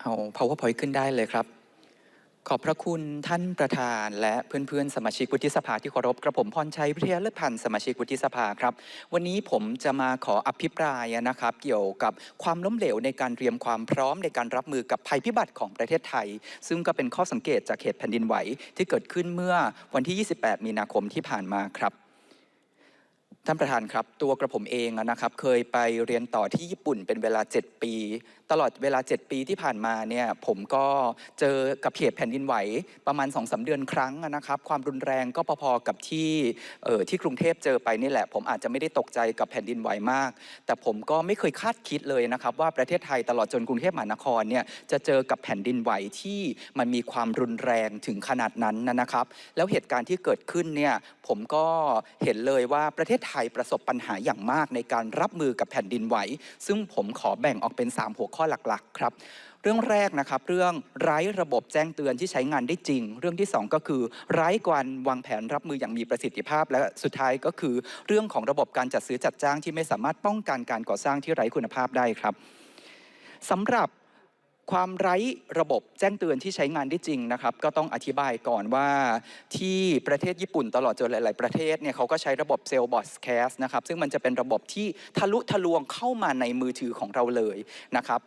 เอา powerpoint ขึ้นได้เลยครับ ขอบพระคุณท่านประธานและเพื่อนๆ สมาชิกวุฒิสภาที่เคารพกระผมพรชัยวิทยาเลิศพันธ์สมาชิกวุฒิสภาครับ วันนี้ผมจะมาขออภิปรายนะครับ เกี่ยวกับความล้มเหลวในการเตรียมความพร้อมในการรับมือกับภัยพิบัติของประเทศไทย ซึ่งก็เป็นข้อสังเกตจากเหตุแผ่นดินไหวที่เกิดขึ้นเมื่อวันที่ 28 มีนาคมที่ผ่านมาครับ ท่านประธานครับ ตัวกระผมเองนะครับ เคยไปเรียนต่อที่ญี่ปุ่นเป็นเวลา 7 ปี ตลอดเวลา 7 ปีที่ผ่านมาเนี่ยผมก็เจอกับเหตุแผ่นดินไหวประมาณ2อสเดือนครั้งนะครับ ความรุนแรงก็พอๆกับที่เออที่กรุงเทพเจอไปนี่แหละ ผมอาจจะไม่ได้ตกใจกับแผ่นดินไหวมาก แต่ผมก็ไม่เคยคาดคิดเลยนะครับ ว่าประเทศไทยตลอดจนกรุงเทพมหานครเนี่ยจะเจอกับแผ่นดินไหวที่มันมีความรุนแรงถึงขนาดนั้นนะครับ แล้วเหตุการณ์ที่เกิดขึ้นเนี่ยผมก็เห็นเลยว่าประเทศไทยทยประสบปัญหาอย่างมากในการรับมือกับแผ่นดินไหว ซึ่งผมขอแบ่งออกเป็น 3 หัวข้อหลักๆ ครับ เรื่องแรกนะครับ เรื่องไร้ระบบแจ้งเตือนที่ใช้งานได้จริง เรื่องที่ 2 ก็คือ ไร้การวางแผนรับมืออย่างมีประสิทธิภาพ และสุดท้ายก็คือ เรื่องของระบบการจัดซื้อจัดจ้างที่ไม่สามารถป้องกันการก่อสร้างที่ไร้คุณภาพได้ครับสำหรับ ความไร้ระบบแจ้งเตือนที่ใช้งานได้จริงนะครับ ก็ต้องอธิบายก่อนว่าที่ประเทศญี่ปุ่นตลอดจนหลาย ๆ ประเทศเนี่ยเขาก็ใช้ระบบเซลล์บอสแคสนะครับซึ่งมันจะเป็นระบบที่ทะลุทะลวงเข้ามาในมือถือของเราเลยนะครับ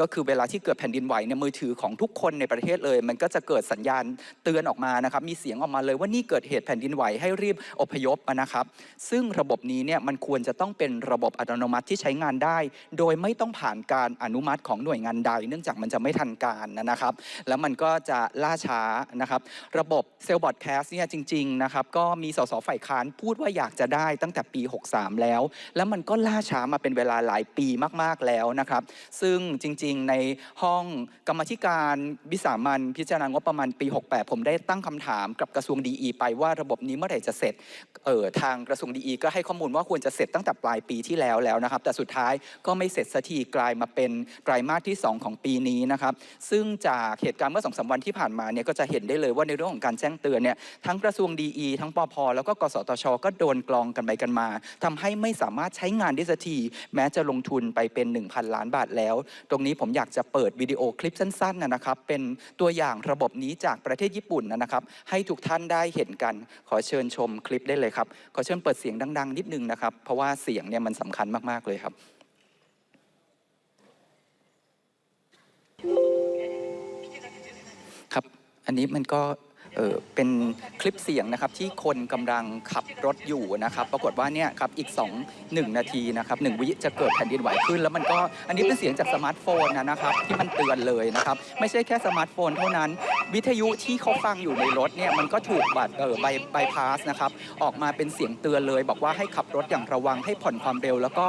ก็คือเวลาที่เกิดแผ่นดินไหวในยมือถือของทุกคนในประเทศเลย มันก็จะเกิดสัญญาณเตือนออกมานะครับมีเสียงออกมาเลยว่านี่เกิดเหตุแผ่นดินไหวให้รีบอพยพนะครับ ซึ่งระบบนี้เนี่ยมันควรจะต้องเป็นระบบอัตโนมัติที่ใช้งานได้ โดยไม่ต้องผ่านการอนุมัติของหน่วยงานใด เนื่องจากมันจะไม่ทันการนะครับ แล้วมันก็จะล่าช้านะครับ ระบบเซลล์บอดแคสเนี่ยจริงๆนะครับก็มีสสฝ่ายค้านพูดว่าอยากจะได้ตั้งแต่ปี 63 แล้ว แล้วมันก็ล่าช้ามาเป็นเวลาหลายปีมากๆแล้วนะครับ ซึ่งจริง ๆ ในห้องกรรมธิการวิสามันพิจารณางบประมาณปี 68 ผมได้ตั้งคำถามกับกระทรวงดีไปว่าระบบนี้เมื่อไหร่จะเสร็จเออทางกระทรวงดีก็ให้ข้อมูลว่าควรจะเสร็จตั้งแต่ปลายปีที่แล้วแล้วนะครับ แต่สุดท้ายก็ไม่เสร็จสักทีกลายมาเป็นไตรมาสที่ 2 ของปีนี้นะครับ ซึ่งจากเหตุการณ์เมื่อสองสาวันที่ผ่านมาเนี่ยก็จะเห็นได้เลยว่าในเรื่องของการแจ้งเตือนเนี่ยทั้งกระทรวงดีทั้งปพแล้วก็กสทช ก็โดนกลองกันไปกันมาทำให้ไม่สามารถใช้งานได้สักทีแม้จะลงทุนไปเป็น 1,000 ล้านบาทแล้วตรงนี้ผมอยากจะเปิดวิดีโอคลิปสั้นๆนะครับ เป็นตัวอย่างระบบนี้จากประเทศญี่ปุ่นนะครับ ให้ทุกท่านได้เห็นกัน ขอเชิญชมคลิปได้เลยครับ ขอเชิญเปิดเสียงดัง ๆ นิดนึงนะครับ เพราะว่าเสียงเนี่ยมันสำคัญมากๆเลยครับครับ อันนี้มันก็ เเป็นคลิปเสียงนะครับที่คนกำลังขับรถอยู่นะครับปรากฏว่าเนี่ยครับอีก 2 1 นาทีนะครับหนึ่งวิจะเกิดแผ่นดินไหวขึ้น แล้วมันก็อันนี้เป็นเสียงจากสมาร์ทโฟนนะนะครับที่มันเตือนเลยนะครับไม่ใช่แค่สมาร์ทโฟนเท่านั้น วิทยุที่เขาฟังอยู่ในรถเนี่ยมันก็ถูกบัดเออใบใบพาสนะครับออกมาเป็นเสียงเตือนเลย บอกว่าให้ขับรถอย่างระวังให้ผ่อนความเร็ว แล้วก็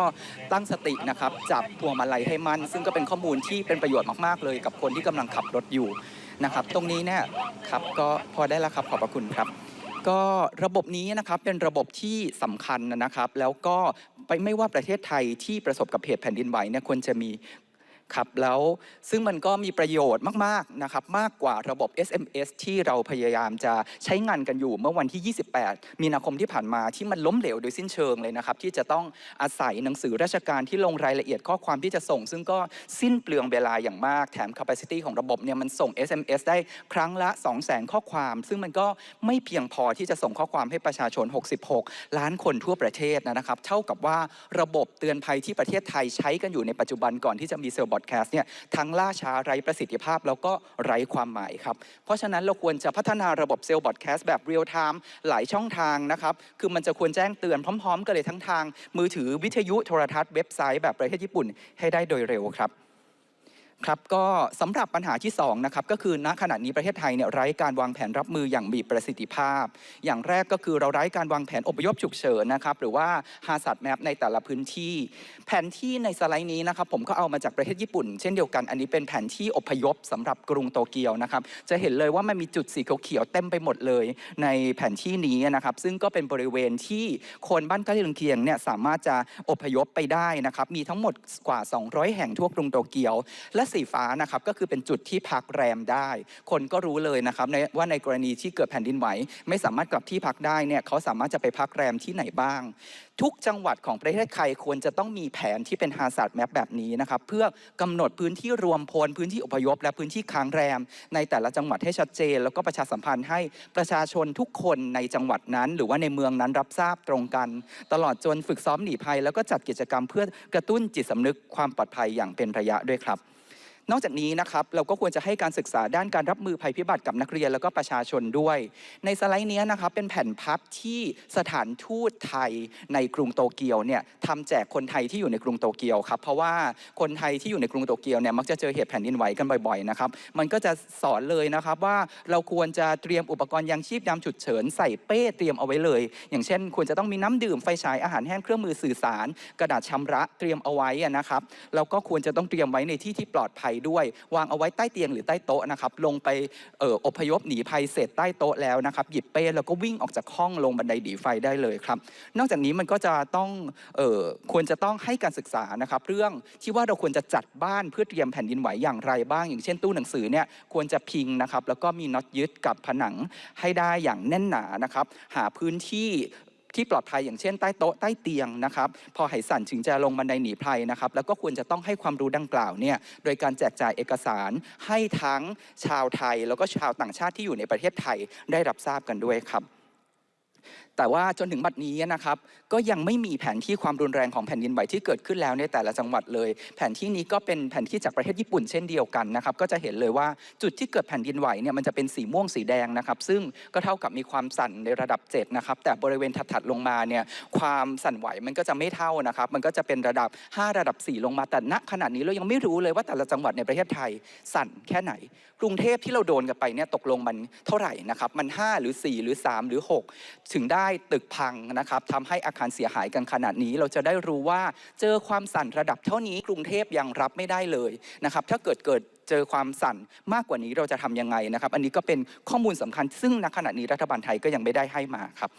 ตั้งสตินะครับจับพวงมาลัยให้มั่นซึ่งก็เป็นข้อมูลที่เป็นประโยชน์มากๆเลย กับคนที่กำลังขับรถอยู่ นะครับ ตรงนี้เนี่ยครับก็พอได้แล้วครับขอบพระคุณครับ ก็ระบบนี้นะครับเป็นระบบที่สำคัญนะครับ แล้วก็ไปไม่ว่าประเทศไทยที่ประสบกับเหตุแผ่นดินไหวเนี่ยควรจะมี ครับแล้วซึ่งมันก็มีประโยชน์มากๆนะครับมากกว่าระบบ SMS ที่เราพยายามจะใช้งานกันอยู่เมื่อวันที่ 28 มีนาคมที่ผ่านมาที่มันล้มเหลวโดยสิ้นเชิงเลยนะครับที่จะต้องอาศัยหนังสือราชการที่ลงรายละเอียดข้อความที่จะส่ง ซึ่งก็สิ้นเปลืองเวลาอย่างมากแถม capacity ของระบบเนี่ยมันส่ง SMS ได้ครั้งละ 200,000 ข้อความ ซึ่งมันก็ไม่เพียงพอที่จะส่งข้อความให้ประชาชน 66 ล้านคนทั่วประเทศนะครับ เท่ากับว่าระบบเตือนภัยที่ประเทศไทยใช้กันอยู่ในปัจจุบันก่อนที่จะมีเซลล์บอดแคสต์เนี่ยทั้งล่าช้าไร้ประสิทธิภาพ แล้วก็ไร้ความหมายครับเพราะฉะนั้นเราควรจะพัฒนาระบบเซลล์บอดแคสต์แบบเรียลไทม์หลายช่องทางนะครับคือมันจะควรแจ้งเตือนพร้อม ๆ กันเลยทั้งทาง มือถือวิทยุโทรทัศน์เว็บไซต์แบบประเทศญี่ปุ่นให้ได้โดยเร็วครับ ครับก็สำหรับปัญหาที่2นะครับก็คือณขณะนี้ประเทศไทยเนี่ยไร้การวางแผนรับมืออย่างมีประสิทธิภาพ อย่างแรกก็คือเราไร้การวางแผนอพยพฉุกเฉินนะครับหรือว่าฮา z า r d แมปในแต่ละพื้นที่ แผนที่ในสไลด์นี้นะครับผมก็เอามาจากประเทศญี่ปุ่น เช่นเดียวกันอันนี้เป็นแผนที่อพยพสำหรับกรุงโตเกียวนะครับจะเห็นเลยว่ามันมีจุดสีเขียวเต็มไปหมดเลยในแผนที่นี้นะครับซึ่งก็เป็นบริเวณที่คนบ้านใกล้เรือนเคียงเนี่ยสามารถจะอพยพไปได้นะครับมีทั้งหมดกว่า 200 แห่งทั่วกรุงโตเกียว และสีฟ้านะครับก็คือเป็นจุดที่พักแรมได้ คนก็รู้เลยนะครับว่าในกรณีที่เกิดแผ่นดินไหว ไม่สามารถกลับที่พักได้เนี่ยเขาสามารถจะไปพักแรมที่ไหนบ้าง ทุกจังหวัดของประเทศไทยควรจะต้องมีแผนที่เป็นฮาซาร์ดแมปแบบนี้นะครับเพื่อกำหนดพื้นที่รวมพลพื้นที่อพยพ และพื้นที่ค้างแรม ในแต่ละจังหวัดให้ชัดเจน แล้วก็ประชาสัมพันธ์ให้ประชาชนทุกคนในจังหวัดนั้น หรือว่าในเมืองนั้นรับทราบตรงกัน ตลอดจนฝึกซ้อมหนีภัย แล้วก็จัดกิจกรรมเพื่อกระตุ้นจิตสำนึกความปลอดภัยอย่างเป็นระยะด้วยครับ นอกจากนี้นะครับเราก็ควรจะให้การศึกษาด้านการรับมือภัยพิบัติกับนักเรียนแล้วก็ประชาชนด้วย ในสไลด์นี้นะครับเป็นแผ่นพับที่สถานทูตไทยในกรุงโตเกียวเนี่ยทำแจกคนไทยที่อยู่ในกรุงโตเกียวครับเพราะว่าคนไทยที่อยู่ในกรุงโตเกียวเนี่ยมักจะเจอเหตุแผ่นดินไหวกันบ่อยๆนะครับมันก็จะสอนเลยนะครับว่าเราควรจะเตรียมอุปกรณ์ยังชีพยามฉุกเฉินใส่เป้เตรียมเอาไว้เลย อย่างเช่น ควรจะต้องมีน้ำดื่มไฟฉายอาหารแห้งเครื่องมือสื่อสาร กระดาษชำระเตรียมเอาไว้นะครับแล้วก็ควรจะต้องเตรียมไว้ในที่ที่ปลอดภัยด้วย วางเอาไว้ใต้เตียงหรือใต้โต๊ะนะครับลงไปเอ่ออพยพหนีภัยเสร็จใต้โต๊ะแล้วนะครับหยิบเป้แล้วก็วิ่งออกจากห้องลงบันไดหนีไฟได้เลยครับ นอกจากนี้มันก็จะต้องเอ่อควรจะต้องให้การศึกษานะครับเรื่องที่ว่าเราควรจะจัดบ้านเพื่อเตรียมแผ่นดินไหวอย่างไรบ้าง อย่างเช่นตู้หนังสือเนี่ยควรจะพิงนะครับแล้วก็มีน็อตยึดกับผนังให้ได้อย่างแน่นหนานะครับหาพื้นที่ ที่ปลอดภัยอย่างเช่นใต้โต๊ะใต้เตียงนะครับพอไหสั่นถึงจะลงบันไดหนีภัยนะครับแล้วก็ควรจะต้องให้ความรู้ดังกล่าวเนี่ยโดยการแจกจ่ายเอกสารให้ทั้งชาวไทย แล้วก็ชาวต่างชาติที่อยู่ในประเทศไทยได้รับทราบกันด้วยครับ แต่ว่าจนถึงบัดนี้นะครับก็ยังไม่มีแผนที่ความรุนแรงของแผ่นดินไหวที่เกิดขึ้นแล้วในแต่ละจังหวัดเลย แผนที่นี้ก็เป็นแผนที่จากประเทศญี่ปุ่นเช่นเดียวกันนะครับก็จะเห็นเลยว่าจุดที่เกิดแผ่นดินไหวเนี่ยมันจะเป็นสีม่วงสีแดงนะครับซึ่งก็เท่ากับมีความสั่นในระดับ7นะครับแต่บริเวณถัดๆลงมาเนี่ยความสั่นไหวมันก็จะไม่เท่านะครับมันก็จะเป็นระดับ 5 ระดับ 4 ลงมาแต่ณขณะนี้เรายังไม่รู้เลยว่าแต่ละจังหวัดในประเทศไทยสั่นแค่ไหน กรุงเทพที่เราโดนกันไปเนี่ยตกลงมันเท่าไหร่นะครับมัน 5 หรือ 4 หรือ 3 หรือ 6ถึงได้ตึกพังนะครับทำให้อาคารเสียหายกันขนาดนี้ เราจะได้รู้ว่าเจอความสั่นระดับเท่านี้กรุงเทพยังรับไม่ได้เลยนะครับถ้าเกิดเกิด เจอความสั่นมากกว่านี้เราจะทำยังไงนะครับ อันนี้ก็เป็นข้อมูลสำคัญ ซึ่งณขณะนี้รัฐบาลไทยก็ยังไม่ได้ให้มาครับ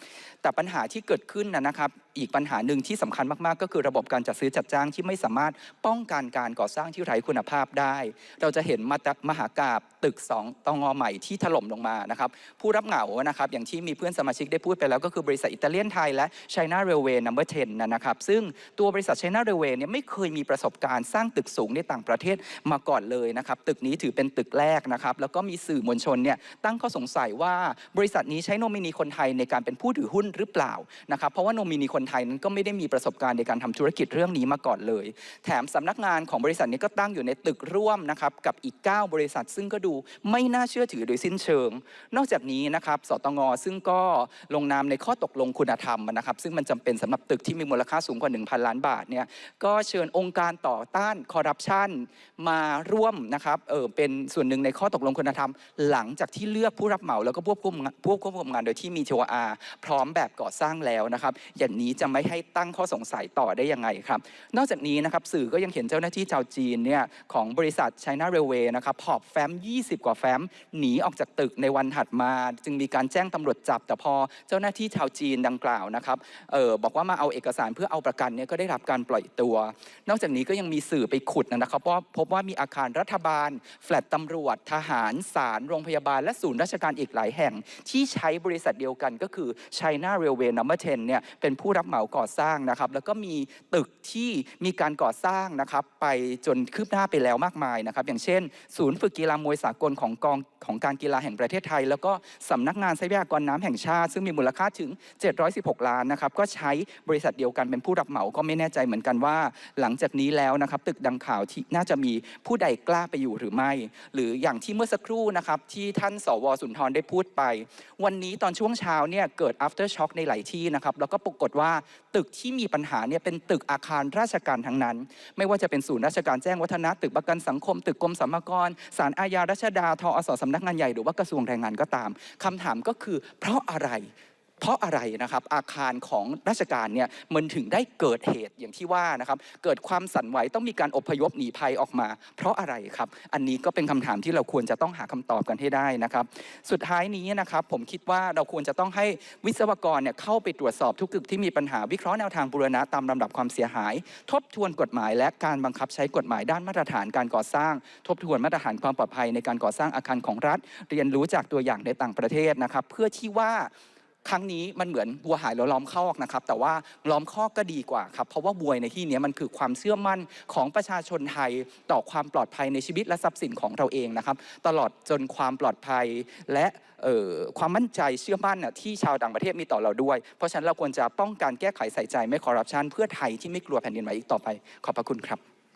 แต่ปัญหาที่เกิดขึ้นนะครับ อีกปัญหาหนึ่งที่สำคัญมากๆ ก็คือระบบการจัดซื้อจัดจ้างที่ไม่สามารถป้องกันการก่อสร้างที่ไร้คุณภาพได้ เราจะเห็นมาตมหากาบตึก2ตองอใหม่ที่ถล่มลงมานะครับ ผู้รับเหมานะครับอย่างที่มีเพื่อนสมาชิกได้พูดไปแล้วก็คือบริษัทอิตาเลียนไทยและ China Railway Number 10นนะครับซึ่งตัวบริษัท China Railway เนี่ยไม่เคยมีประสบการณ์สร้างตึกสูงในต่างประเทศมาก่อนเลยนะครับตึกนี้ถือเป็นตึกแรกนะครับแล้วก็มีสื่อมวลชนเนี่ยตั้งข้อสงสัยว่าบริษัทนี้ใช้โนมินีคนไทยในการเป็นผู้ถือหุ้นหรือเปล่านะครับเพราะว่าโนมินีคนไทยนั้นก็ไม่ได้มีประสบการณ์ในการทำธุรกิจเรื่องนี้มาก่อนเลย แถมสำนักงานของบริษัทนี้ก็ตั้งอยู่ในตึกร่วมนะครับกับอีก 9 บริษัท ซึ่งก็ดูไม่น่าเชื่อถือโดยสิ้นเชิง นอกจากนี้นะครับสตงซึ่งก็ลงนามในข้อตกลงคุณธรรมนะครับซึ่งมันจำเป็นสำหรับตึกที่มีมูลค่าสูงกว่า 1,000 ล้านบาทเนี่ยก็เชิญองค์การต่อต้านคอร์รัปชันมาร่วมนะครับเออเป็นส่วนหนึ่งในข้อตกลงคุณธรรม หลังจากที่เลือกผู้รับเหมาแล้วก็ผู้ควบคุมผู้ควบคุมงานโดยที่มี TOR พร้อมแบบก่อสร้างแล้วนะครับ อย่างนี้จะไม่ให้ตั้งข้อสงสัยต่อได้ยังไงครับ นอกจากนี้นะครับสื่อก็ยังเห็นเจ้าหน้าที่ชาวจีนเนี่ยของบริษัท China Railway นะครับหอบแฟ้ม 20 กว่าแฟ้มหนีออกจากตึกในวันถัดมา จึงมีการแจ้งตำรวจจับแต่พอเจ้าหน้าที่ชาวจีนดังกล่าวนะครับเออบอกว่ามาเอาเอกสารเพื่อเอาประกันเนี่ยก็ได้รับการปล่อยตัว นอกจากนี้ก็ยังมีสื่อไปขุดนะครับว่าพบว่ามีอาคารรัฐบาลแฟลตตำรวจ ทหาร ศาล โรงพยาบาล และศูนย์ราชการอีกหลายแห่ง ที่ใช้บริษัทเดียวกันก็คือ China Railway Number 10เนี่ยเป็นผู้รับเหมาก่อสร้างนะครับ แล้วก็มีตึกที่มีการก่อสร้างนะครับ ไปจนคืบหน้าไปแล้วมากมายนะครับ อย่างเช่น ศูนย์ฝึกกีฬามวยสากลของกองของการกีฬาแห่งประเทศไทย แล้วก็สำนักงานทรัพยากรน้ำแห่งชาติ ซึ่งมีมูลค่าถึง 716 ล้านนะครับก็ใช้บริษัทเดียวกันเป็นผู้รับเหมาก็ไม่แน่ใจเหมือนกันว่า หลังจากนี้แล้วนะครับตึกดังข่าวที่น่าจะมีผู้ใดกล้าไปอยู่หรือไม่ หรืออย่างที่เมื่อสักครู่นะครับที่ท่านสวสุนทรได้พูดไป วันนี้ตอนช่วงเช้าเนี่ยเกิด after shock ในหลายที่นะครับแล้วก็ปรากฏว่าตึกที่มีปัญหาเนี่ยเป็นตึกอาคารราชการทั้งนั้น ไม่ว่าจะเป็นศูนย์ราชการแจ้งวัฒนะตึกประกันสังคม ตึกกรมสรรพากรศาลอาญารัชดาทอสสำนักงานใหญ่หรือว่ากระทรวงแรงงานก็ตามคำถามก็คือเพราะอะไร เพราะอะไรนะครับอาคารของราชการเนี่ยมันถึงได้เกิดเหตุอย่างที่ว่านะครับเกิดความสั่นไหวต้องมีการอพยพหนีภัยออกมา เพราะอะไรครับ อันนี้ก็เป็นคำถามที่เราควรจะต้องหาคำตอบกันให้ได้นะครับ สุดท้ายนี้นะครับผมคิดว่าเราควรจะต้องให้วิศวกรเนี่ยเข้าไปตรวจสอบทุกจุดที่มีปัญหาวิเคราะห์แนวทางบูรณะตามลำดับความเสียหาย ทบทวนกฎหมาย และการบังคับใช้กฎหมายด้านมาตรฐานการก่อสร้าง ทบทวนมาตรฐานความปลอดภัยในการก่อสร้างอาคารของรัฐ เรียนรู้จากตัวอย่างในต่างประเทศนะครับเพื่อที่ว่า ครั้งนี้มันเหมือนบัวหายแล้วล้อมคอกนะครับ แต่ว่าล้อมคอกก็ดีกว่าครับ เพราะว่าบัวในที่นี้มันคือความเชื่อมั่นของประชาชนไทย ต่อความปลอดภัยในชีวิตและทรัพย์สินของเราเองนะครับ ตลอดจนความปลอดภัยและออความมั่นใจเชื่อมั่นน่ะที่ชาวต่างประเทศมีต่อเราด้วย เพราะฉะนั้นเราควรจะป้องกันแก้ไขใส่ใจไม่คอร์รัปชันเพื่อไทยที่ไม่กลัวแผ่นดินไหวอีกต่อไป ขอบพระคุณครับ